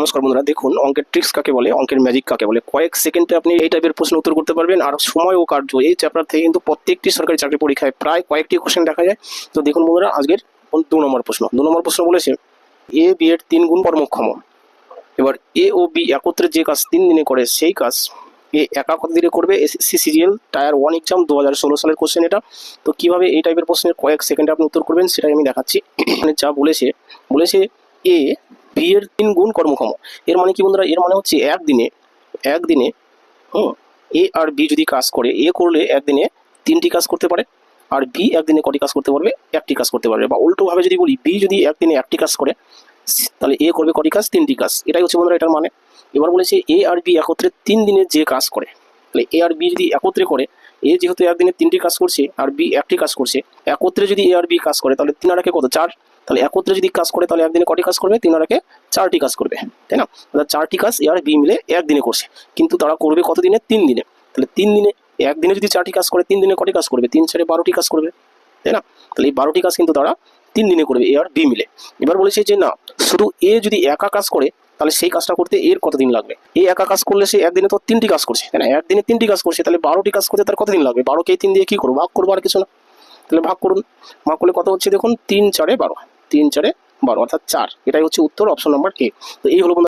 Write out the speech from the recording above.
নমস্কার বন্ধুরা, দেখুন অঙ্কের ট্রিক্স কাকে বলে, অঙ্কের ম্যাজিক কাকে বলে। কয়েক সেকেন্ডে আপনি এই টাইপের প্রশ্ন উত্তর করতে পারবেন, আর সময় ও কার্য, এই চ্যাপ্টার থেকে কিন্তু প্রত্যেকটি সরকারি চাকরি পরীক্ষায় প্রায় কয়েকটি কোশ্চেন দেখা যায়। তো দেখুন বন্ধুরা, আজকের দু নম্বর প্রশ্ন। দু নম্বর প্রশ্ন বলেছে এ বি এর তিন গুণ কর্মক্ষম এবার এ ও বি একত্রে যে কাজ তিন দিনে করে, সেই কাজ এ একা কত দিনে করবে? SSC CGL tier one exam দু হাজার ষোলো সালের কোশ্চেন এটা। তো কীভাবে এই টাইপের প্রশ্নের কয়েক সেকেন্ডে আপনি উত্তর করবেন, সেটাই আমি দেখাচ্ছি। মানে যা বলেছে বলেছে এ বি এর তিন গুণ কর্মক্ষম। এর মানে কি বন্ধুরা? এর মানে হচ্ছে একদিনে একদিনে, হুম, এ আর বি যদি কাজ করে, এ করলে একদিনে তিনটি কাজ করতে পারে আর বি একদিনে কটি কাজ করতে পারবে? একটি কাজ করতে পারবে। বা উল্টোভাবে যদি বলি, বি যদি একদিনে একটি কাজ করে, তাহলে এ করবে কটি কাজ? তিনটি কাজ। এটাই হচ্ছে বন্ধুরা এটার মানে। এবার বলেছে এ আর বি একত্রে তিন দিনে যে কাজ করে, তাহলে এ আর বি যদি একত্রে করে, এ যেহেতু একদিনে তিনটি কাজ করছে আর বি একটি কাজ করছে, একত্রে যদি এ আর বি কাজ করে, তাহলে তিন আর কত? চার। তাহলে একত্রে যদি কাজ করে, তাহলে একদিনে কটি কাজ করবে? তিন চারটি কাজ করবে, তাই না? তাহলে চারটি কাজ এ আর বি মিলে একদিনে করছে। কিন্তু তারা করবে কত দিনে? তিন দিনে। তাহলে তিন দিনে, একদিনে যদি চারটি কাজ করে, তিন দিনে কটি কাজ করবে? তিন চারে বারোটি কাজ করবে, তাই না? তাহলে এই বারোটি কাজ কিন্তু তারা তিন দিনে করবে এ আর বি মিলে। এবার বলেছে যে না, শুধু এ যদি একা কাজ করে, তাহলে সেই কাজটা করতে এর কতদিন লাগবে? এই একা কাজ করলে সে একদিনে তো তিনটি কাজ করছে, তাই না? একদিনে তিনটি কাজ করছে, তাহলে বারোটি কাজ করতে তার কতদিন লাগবে? বারোকে তিন দিয়ে কি করব? ভাগ করব আর কিছু না। তাহলে ভাগ করুন। ভাগ করলে কত হচ্ছে দেখুন? তিন চারে বারো। তিন চারে বারো অর্থাৎ চার। এটাই হচ্ছে উত্তর অপশন নাম্বার এ তো এই হলো